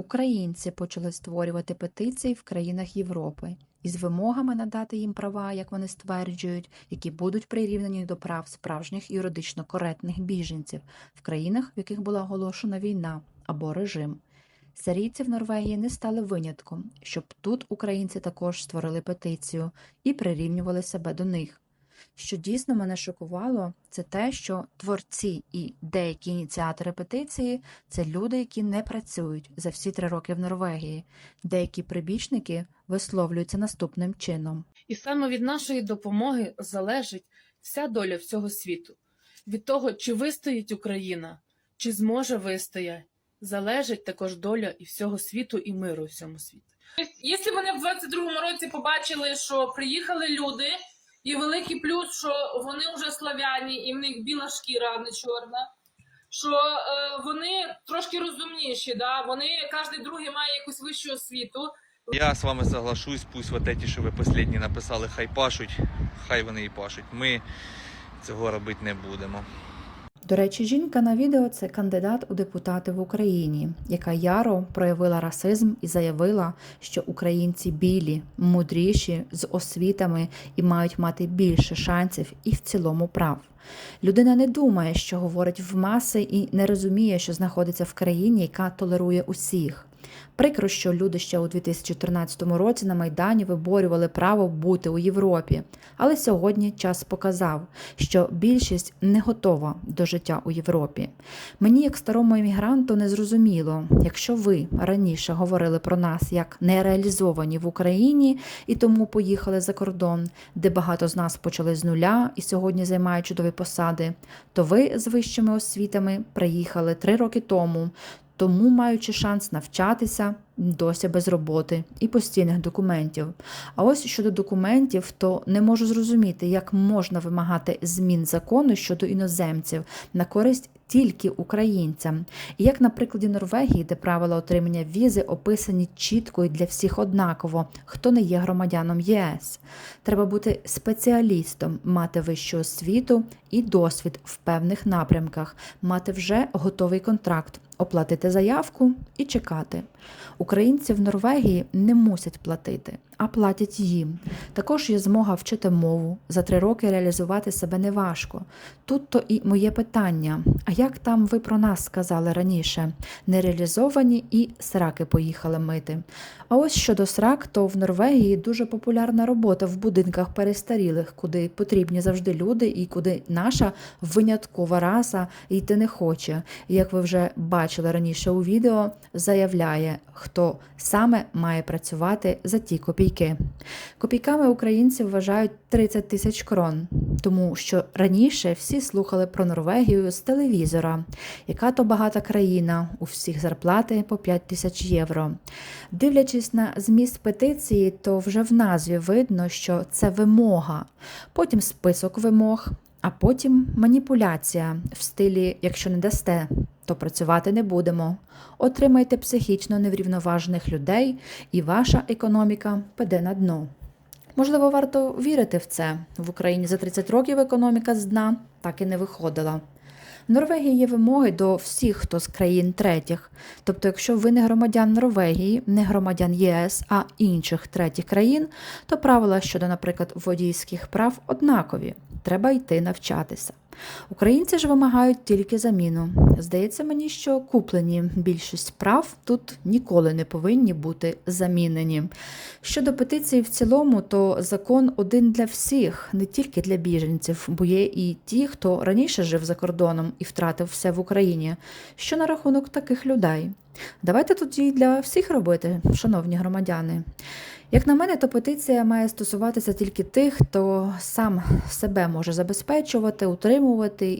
Українці почали створювати петиції в країнах Європи із вимогами надати їм права, як вони стверджують, які будуть прирівняні до прав справжніх юридично коректних біженців в країнах, в яких була оголошена війна або режим. Сирійці в Норвегії не стали винятком, щоб тут українці також створили петицію і прирівнювали себе до них. Що дійсно мене шокувало, це те, що творці і деякі ініціатори петиції це люди, які не працюють за всі три роки в Норвегії. Деякі прибічники висловлюються наступним чином. І саме від нашої допомоги залежить вся доля всього світу. Від того, чи вистоїть Україна, чи зможе вистояти, залежить також доля і всього світу, і миру всьому світі. Якщо вони в 22-му році побачили, що приїхали люди, і великий плюс, що вони вже славяні, і в них біла шкіра, а не чорна. Що е, вони трошки розумніші, да? вони кожен другий має якусь вищу освіту. Я з вами соглашусь, пусть вот эти, що ви останні написали, хай пашуть, хай вони і пашуть. Ми цього робити не будемо. До речі, жінка на відео це кандидат у депутати в Україні, яка яро проявила расизм і заявила, що українці білі, мудріші, з освітами і мають мати більше шансів і в цілому прав. Людина не думає, що говорить в маси, і не розуміє, що знаходиться в країні, яка толерує усіх. Прикро, що люди ще у 2014 році на Майдані виборювали право бути у Європі, але сьогодні час показав, що більшість не готова до життя у Європі. Мені, як старому емігранту, не зрозуміло, якщо ви раніше говорили про нас як нереалізовані в Україні і тому поїхали за кордон, де багато з нас почали з нуля і сьогодні займають чудові посади, то ви з вищими освітами приїхали три роки тому тому маючи шанс навчатися досі без роботи і постійних документів. А ось щодо документів, то не можу зрозуміти, як можна вимагати змін закону щодо іноземців на користь тільки українцям. І як на прикладі Норвегії, де правила отримання візи описані чітко і для всіх однаково, хто не є громадяном ЄС. Треба бути спеціалістом, мати вищу освіту і досвід в певних напрямках, мати вже готовий контракт, оплатити заявку і чекати. Українці в Норвегії не мусять платити, а платять їм. Також є змога вчити мову. За три роки реалізувати себе неважко. Тут то і моє питання: а як там ви про нас сказали раніше? Нереалізовані і сраки поїхали мити. А ось щодо срак, то в Норвегії дуже популярна робота в будинках перестарілих, куди потрібні завжди люди, і куди наша виняткова раса йти не хоче. Як ви вже бачили раніше у відео, заявляє, хто саме має працювати за ті копійки. Копійками українці вважають 30 тисяч крон, тому що раніше всі слухали про Норвегію з телевізора, яка то багата країна, у всіх зарплати по 5 тисяч євро. Дивлячись на зміст петиції, то вже в назві видно, що це вимога, потім список вимог, а потім маніпуляція в стилі якщо не дасте, то працювати не будемо. Отримайте психічно неврівноважених людей, і ваша економіка піде на дно. Можливо, варто вірити в це. В Україні за 30 років економіка з дна так і не виходила. В Норвегії є вимоги до всіх, хто з країн третіх. Тобто, якщо ви не громадян Норвегії, не громадян ЄС, а інших третіх країн, то правила щодо, наприклад, водійських прав однакові. Треба йти навчатися. Українці ж вимагають тільки заміну. Здається мені, що куплені більшість прав тут ніколи не повинні бути замінені. Щодо петиції в цілому, то закон один для всіх, не тільки для біженців, бо є і ті, хто раніше жив за кордоном і втратив все в Україні. Що на рахунок таких людей? Давайте тоді для всіх робити, шановні громадяни. Як на мене, то петиція має стосуватися тільки тих, хто сам себе може забезпечувати, утримувати.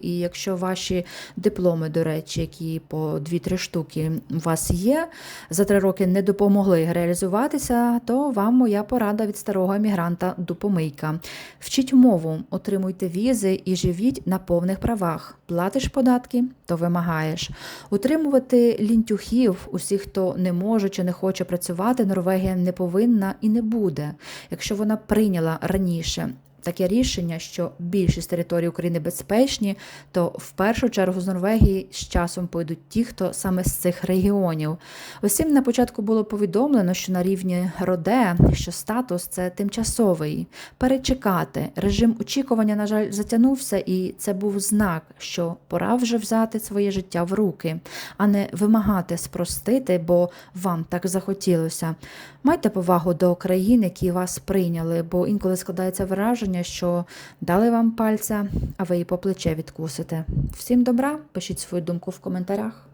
І якщо ваші дипломи, до речі, які по 2-3 штуки у вас є, за три роки не допомогли реалізуватися, то вам моя порада від старого емігранта допомийка. Вчіть мову, отримуйте візи і живіть на повних правах. Платиш податки, то вимагаєш. Утримувати лінтюхів, усіх, хто не може чи не хоче працювати, Норвегія не повинна і не буде. Якщо вона прийняла раніше таке рішення, що більшість територій України безпечні, то в першу чергу з Норвегії з часом пойдуть ті, хто саме з цих регіонів. Усім на початку було повідомлено, що на рівні Роде, що статус це тимчасовий. Перечекати режим очікування, на жаль, затягнувся, і це був знак, що пора вже взяти своє життя в руки, а не вимагати спростити, бо вам так захотілося. Майте повагу до країн, які вас прийняли, бо інколи складається враження, що дали вам пальця, а ви і по плече відкусите. Всім добра, пишіть свою думку в коментарях.